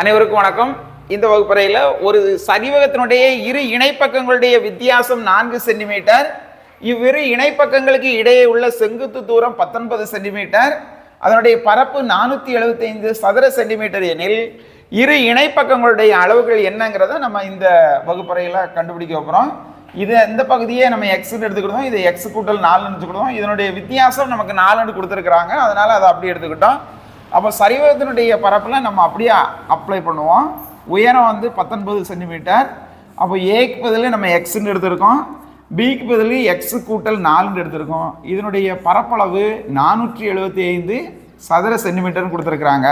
அனைவருக்கும் வணக்கம். இந்த வகுப்பறையில் ஒரு சரிவகத்தினுடைய இரு இணைப்பக்கங்களுடைய வித்தியாசம் நான்கு சென்டிமீட்டர். இவ்விரு இணைப்பக்கங்களுக்கு இடையே உள்ள செங்குத்து தூரம் பத்தொன்பது சென்டிமீட்டர். அதனுடைய பரப்பு நானூற்றி எழுபத்தைந்து சதுர சென்டிமீட்டர் எனில் இரு இணைப்பக்கங்களுடைய அளவுகள் என்னங்கிறத நம்ம இந்த வகுப்பறையில் கண்டுபிடிக்க போகிறோம் இது இந்த பகுதியே நம்ம எக்ஸ்னு எடுத்துக்கிட்டோம். இது எக்ஸ் கூட்டல் நாலுன்னு எடுத்துக்கிட்டோம் இதனுடைய வித்தியாசம் நமக்கு நாலுன்னு கொடுத்துருக்குறாங்க. அதனால் அதை அப்படி எடுத்துக்கிட்டோம். அப்போ சரிவத்தினுடைய பரப்பில் நம்ம அப்படியே அப்ளை பண்ணுவோம். உயரம் வந்து பத்தொன்பது சென்டிமீட்டர் அப்போ ஏக்கு பதில் நம்ம எக்ஸுன்னு எடுத்திருக்கோம். பிக்கு பதில் எக்ஸு கூட்டல் நாலுன்னு எடுத்திருக்கோம். இதனுடைய பரப்பளவு நானூற்றி எழுபத்தி ஐந்து சதுர சென்டிமீட்டர்னு கொடுத்துருக்குறாங்க.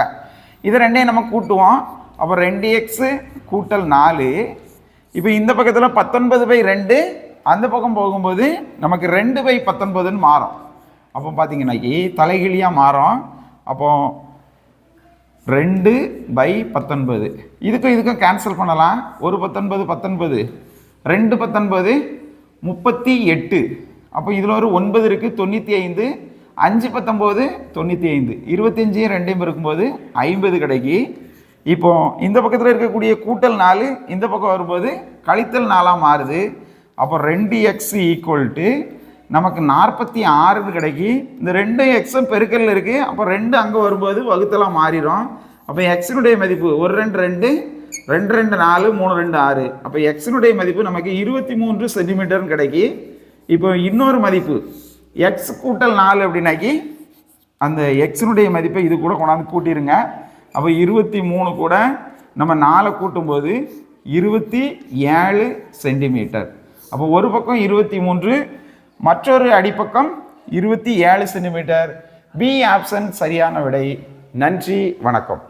இது ரெண்டையும் நம்ம கூட்டுவோம். அப்போ ரெண்டு எக்ஸு கூட்டல் நாலு. இப்போ இந்த பக்கத்தில் பத்தொன்பது பை ரெண்டு. அந்த பக்கம் போகும்போது நமக்கு ரெண்டு பை பத்தொன்பதுன்னு மாறும். அப்போ பார்த்தீங்கன்னாக்கி தலைகிழியாக மாறும். அப்போது ரெண்டு பை பத்தொன்பது. இதுக்கும் இதுக்கும் கேன்சல் பண்ணலாம். ஒரு பத்தொன்பது பத்தொன்பது. ரெண்டு பத்தொன்பது முப்பத்தி எட்டு. அப்போ இதில் ஒரு ஒன்பது இருக்குது தொண்ணூற்றி ஐந்து. அஞ்சு பத்தொம்போது தொண்ணூற்றி ஐந்து. இருபத்தஞ்சி ரெண்டையும் இருக்கும்போது ஐம்பது கிடைக்கி. இப்போ இந்த பக்கத்தில் இருக்கக்கூடிய கூட்டல் நாலு இந்த பக்கம் வரும்போது கழித்தல் நாலாக மாறுது. அப்போ ரெண்டு எக்ஸ் ஈக்குவல் டு நமக்கு நாற்பத்தி ஆறுன்னு கிடைக்கி இந்த ரெண்டு எக்ஸும் பெருக்கல்ல இருக்குது அப்போ ரெண்டு அங்கே வரும்போது வகுத்தெல்லாம் மாறிடும். அப்போ எக்ஸினுடைய மதிப்பு ஒரு ரெண்டு ரெண்டு ரெண்டு ரெண்டு நாலு மூணு ரெண்டு ஆறு. அப்போ எக்ஸினுடைய மதிப்பு நமக்கு இருபத்தி மூன்று சென்டிமீட்டர்னு கிடைக்கி இப்போ இன்னொரு மதிப்பு. எக்ஸ் கூட்டல் நாலு அப்படின்னாக்கி அந்த எக்ஸினுடைய மதிப்பை இது கூட கொண்டாந்து கூட்டிருங்க. அப்போ இருபத்தி மூணு கூட நம்ம நாலை கூட்டும்போது இருபத்தி ஏழு சென்டிமீட்டர் அப்போ ஒரு பக்கம் இருபத்தி மூன்று மற்றொரு அடிப்பக்கம் இருபத்தி ஏழு சென்டிமீட்டர் பி ஆப்ஷன் சரியான விடை. நன்றி வணக்கம்.